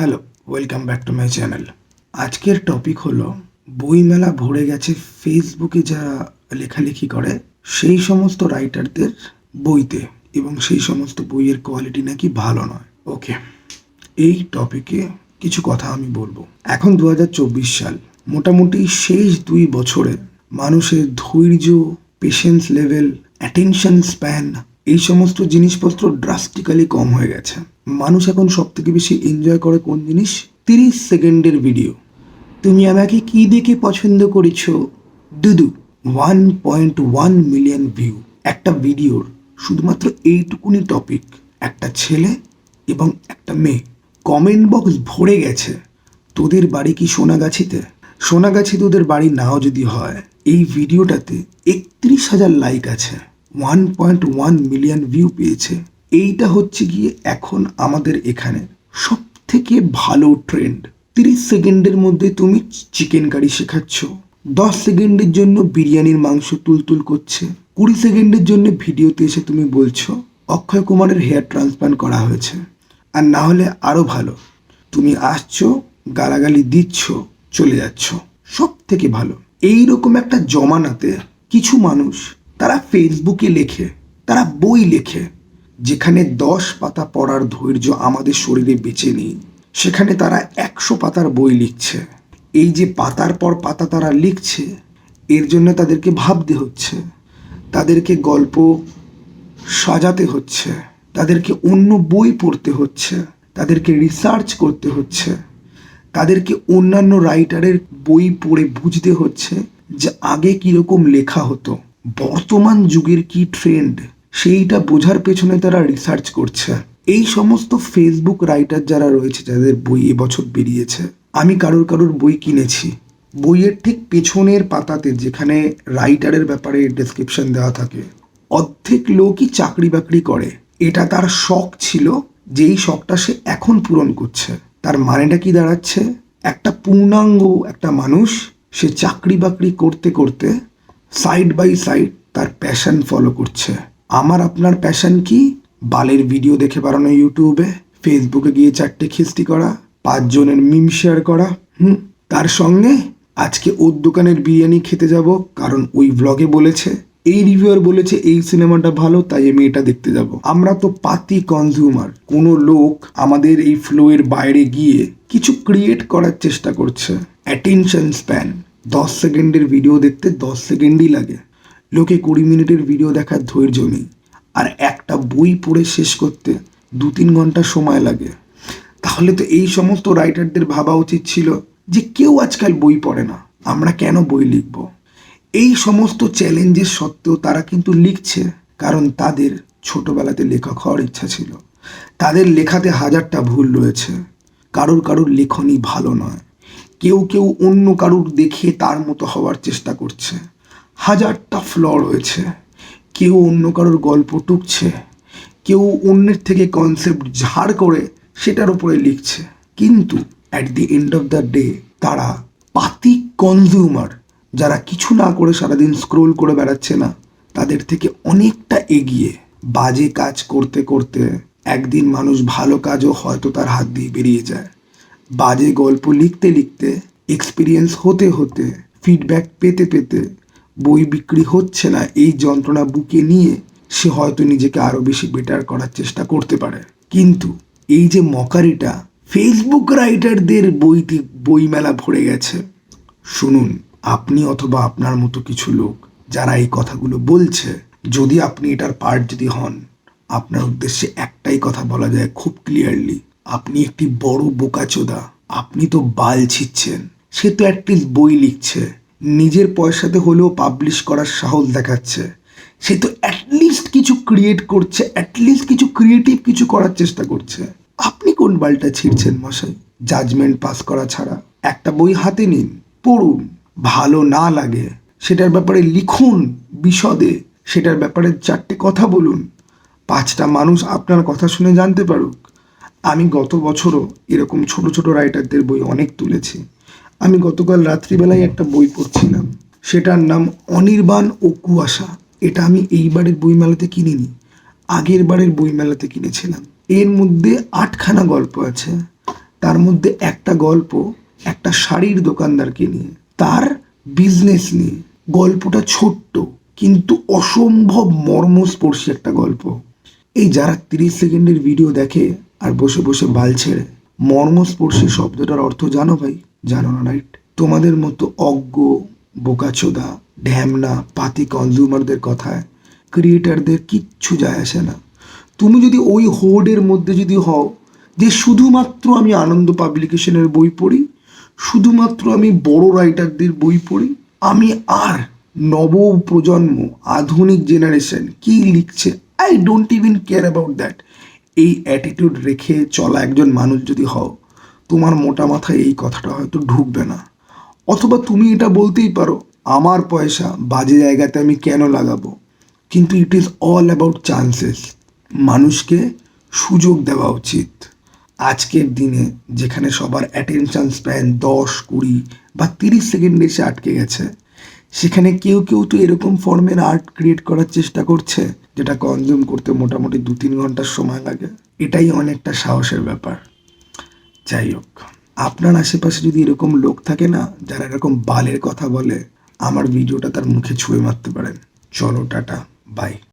Hello welcome back to my channel আজকের topic হলো, বইমেলা ভরে গেছে ফেসবুকে যারা লেখালেখি করে, সেই সমস্ত রাইটারদের বইতে এবং সেই সমস্ত বইয়ের কোয়ালিটি নাকি ভালো নয়। ওকে এই টপিকে কিছু কথা আমি বলব। এখন দু হাজার চব্বিশ সাল, মোটামুটি শেষ দুই বছরে মানুষের ধৈর্য পেশেন্স লেভেল অ্যাটেনশন স্প্যান এই সমস্ত জিনিসপত্র ড্রাস্টিক্যালি কম হয়ে গেছে। মানুষ এখন সব থেকে বেশি এনজয় করে কোন জিনিস? তিরিশ সেকেন্ডের ভিডিও তুমি আমাকে কি দেখে পছন্দ করেছ? দুদু one point one million view একটা ভিডিওর শুধুমাত্র এইটুকুনি টপিক একটা ছেলে এবং একটা মেয়ে। কমেন্ট বক্স ভরে গেছে। তোদের বাড়ি কি সোনাগাছিতে? সোনাগাছি তোদের বাড়ি নাও যদি হয়। এই ভিডিওটাতে একত্রিশ হাজার লাইক আছে। One point one million view পেয়েছে। এইটা হচ্ছে গিয়ে এখন আমাদের এখানে সব থেকে ভালো ট্রেন্ড তিরিশ সেকেন্ডের মধ্যে তুমি চিকেন কারি শেখাচ্ছ। দশ সেকেন্ডের জন্য বিরিয়ানির মাংস তুলতুল করছে। কুড়ি সেকেন্ডের জন্য ভিডিওতে এসে তুমি বলছো, অক্ষয় কুমারের হেয়ার ট্রান্সপ্লান্ট করা হয়েছে। আর না হলে আরও ভালো, তুমি আসছো, গালাগালি দিচ্ছ, চলে যাচ্ছ। সব থেকে ভালো। এই রকম একটা জমানাতে কিছু মানুষ, তারা ফেসবুকে লেখে, তারা বই লেখে যেখানে দশ পাতা পড়ার ধৈর্য আমাদের শরীরে বেঁচে নেই, সেখানে তারা একশো পাতার বই লিখছে। এই যে পাতার পর পাতা তারা লিখছে, এর জন্য তাদেরকে ভাবতে হচ্ছে। তাদেরকে গল্প সাজাতে হচ্ছে। তাদেরকে অন্য বই পড়তে হচ্ছে। তাদেরকে রিসার্চ করতে হচ্ছে। তাদেরকে অন্যান্য রাইটারের বই পড়ে বুঝতে হচ্ছে যে আগে কীরকম লেখা হতো। বর্তমান যুগের কি ট্রেন্ড সেইটা বোঝার পেছনে তারা রিসার্চ করছে। এই সমস্ত ফেসবুক রাইটার যারা রয়েছে, যাদের বই এবছর বেরিয়েছে, আমি কারোর কারোর বই কিনেছি। বইয়ের ঠিক পেছনের পাতাতে যেখানে রাইটারের ব্যাপারে ডেসক্রিপশন দেওয়া থাকে, অর্ধেক লোকই চাকরি বাকরি করে। এটা তার শখ ছিল যেই শখটা সে এখন পূরণ করছে। তার মানেটা কি দাঁড়াচ্ছে? একটা পূর্ণাঙ্গ একটা মানুষ, সে চাকরি বাকরি করতে করতে সাইড বাই সাইড তার প্যাশন ফলো করছে। আমার আপনার প্যাশন কি? বালের ভিডিও দেখে বাড়ানো ইউটিউবে ফেসবুকে গিয়ে চারটে খিস্তি করা, পাঁচজনের মিম শেয়ার করা, হুম, তার সঙ্গে আজকে ওর দোকানের বিরিয়ানি খেতে যাব, কারণ ওই ব্লগে বলেছে, এই রিভিউয়ার বলেছে এই সিনেমাটা ভালো, তাই আমি এটা দেখতে যাব। আমরা তো পাতি কনজিউমার কোনো লোক আমাদের এই ফ্লোয়ের বাইরে গিয়ে কিছু ক্রিয়েট করার চেষ্টা করছে। অ্যাটেনশন স্প্যান দশ সেকেন্ডের ভিডিও দেখতে দশ সেকেন্ডই লাগে। লোকে কুড়ি মিনিটের ভিডিও দেখার ধৈর্য নেই। আর একটা বই পড়ে শেষ করতে দু তিন ঘণ্টা সময় লাগে। তাহলে তো এই সমস্ত রাইটারদের ভাবা উচিত ছিল যে কেউ আজকাল বই পড়ে না, আমরা কেন বই লিখব? এই সমস্ত চ্যালেঞ্জের সত্ত্বেও তারা কিন্তু লিখছে, কারণ তাদের ছোটবেলাতে লেখক হওয়ার ইচ্ছা ছিল। তাদের লেখাতে হাজারটা ভুল রয়েছে। কারোর কারোর লেখনই ভালো নয়। কেউ কেউ অন্য কারুর দেখে তার মতো হওয়ার চেষ্টা করছে। হাজারটা ফ্ল রয়েছে। কেউ অন্য কারোর গল্প টুকছে, কেউ অন্যের থেকে কনসেপ্ট ঝাড় করে সেটার উপরে লিখছে। কিন্তু at the end of the day তারা পাতি কনজিউমার যারা কিছু না করে সারাদিন স্ক্রোল করে বেড়াচ্ছে না, তাদের থেকে অনেকটা এগিয়ে, বাজে কাজ করতে করতে একদিন মানুষ ভালো কাজও হয়তো তার হাত দিয়ে বেরিয়ে যায়। বাজে গল্প লিখতে লিখতে এক্সপিরিয়েন্স হতে হতে ফিডব্যাক পেতে পেতে বই বিক্রি হচ্ছে না, এই যন্ত্রণা বুকে নিয়ে সে হয়তো নিজেকে আরও বেশি বেটার করার চেষ্টা করতে পারে। কিন্তু এই যে মকারিটা ফেসবুক রাইটারদের বইতে বইমেলা ভরে গেছে। শুনুন, আপনি অথবা আপনার মতো কিছু লোক যারা এই কথাগুলো বলছে, যদি আপনি এটার পার্ট যদি হন, আপনার উদ্দেশ্যে একটাই কথা বলা যায় খুব ক্লিয়ারলি আপনি একটি বড় বোকাচোদা, আপনি তো বাল ছিচ্ছেন, সে তো অ্যাটলিস্ট বই লিখছে। নিজের পয়সাতে হলেও পাবলিশ করার সাহস দেখাচ্ছে। সে তো অ্যাটলিস্ট কিছু ক্রিয়েট করছে অ্যাটলিস্ট কিছু ক্রিয়েটিভ কিছু করার চেষ্টা করছে। আপনি কোন বালটা ছিঁড়ছেন মশাই? জাজমেন্ট পাস করা ছাড়া। একটা বই হাতে নিন, পড়ুন, ভালো না লাগে। সেটার ব্যাপারে লিখুন বিশদে, সেটার ব্যাপারে চারটে কথা বলুন। পাঁচটা মানুষ আপনার কথা শুনে জানতে পারুক। আমি গত বছরও এরকম ছোট ছোট রাইটারদের বই অনেক তুলেছি। আমি গতকাল রাত্রিবেলায় একটা বই পড়ছিলাম। সেটার নাম অনির্বাণ ও কুয়াশা। এটা আমি এইবারের বইমেলাতে কিনিনি। আগের বারের বইমেলাতে কিনেছিলাম। এর মধ্যে আটখানা গল্প আছে। তার মধ্যে একটা গল্প একটা শাড়ির দোকানদারকে নিয়ে, তার বিজনেস নিয়ে। গল্পটা ছোট্ট কিন্তু অসম্ভব মর্মস্পর্শী একটা গল্প। এই যারা তিরিশ সেকেন্ডের ভিডিও দেখে আর বসে বসে বাল ছেড়ে, মর্মস্পর্শী শব্দটার অর্থ জানো ভাই? জানো না রাইট তোমাদের মতো অজ্ঞ, বোকাচোদা, ঢ্যামনা, পাতি কনজিউমারদের কথায় ক্রিয়েটারদের কিচ্ছু যায় আসে না। তুমি যদি ওই হোর্ডের মধ্যে যদি হও যে শুধুমাত্র আমি আনন্দ পাবলিকেশনের বই পড়ি, শুধুমাত্র আমি বড় রাইটারদের বই পড়ি, আমি আর নব প্রজন্ম আধুনিক জেনারেশন কি লিখছে? I don't even care about that এই অ্যাটিটিউড রেখে চলা একজন মানুষ যদি হও তোমার মোটা মাথায় এই কথাটা হয়তো ঢুকবে না। অথবা তুমি এটা বলতেই পারো, আমার পয়সা বাজে জায়গাতে আমি কেন লাগাবো? কিন্তু it is all about chances মানুষকে সুযোগ দেওয়া উচিত। আজকের দিনে যেখানে সবার অ্যাটেনশন স্প্যান দশ, কুড়ি বা তিরিশ সেকেন্ডে এসে আটকে গেছে, সেখানে কেউ কেউ তো এরকম ফর্মের আর্ট ক্রিয়েট করার চেষ্টা করছে, যেটা কনজিউম করতে মোটামুটি দু তিন ঘণ্টার সময় লাগে। এটাই অনেকটা সাহসের ব্যাপার। যাই হোক, আপনার আশেপাশে যদি এরকম লোক থাকে না, যারা এরকম বালের কথা বলে, আমার ভিডিওটা তার মুখে ছুঁয়ে মারতে পারেন। চলো, টাটা বাই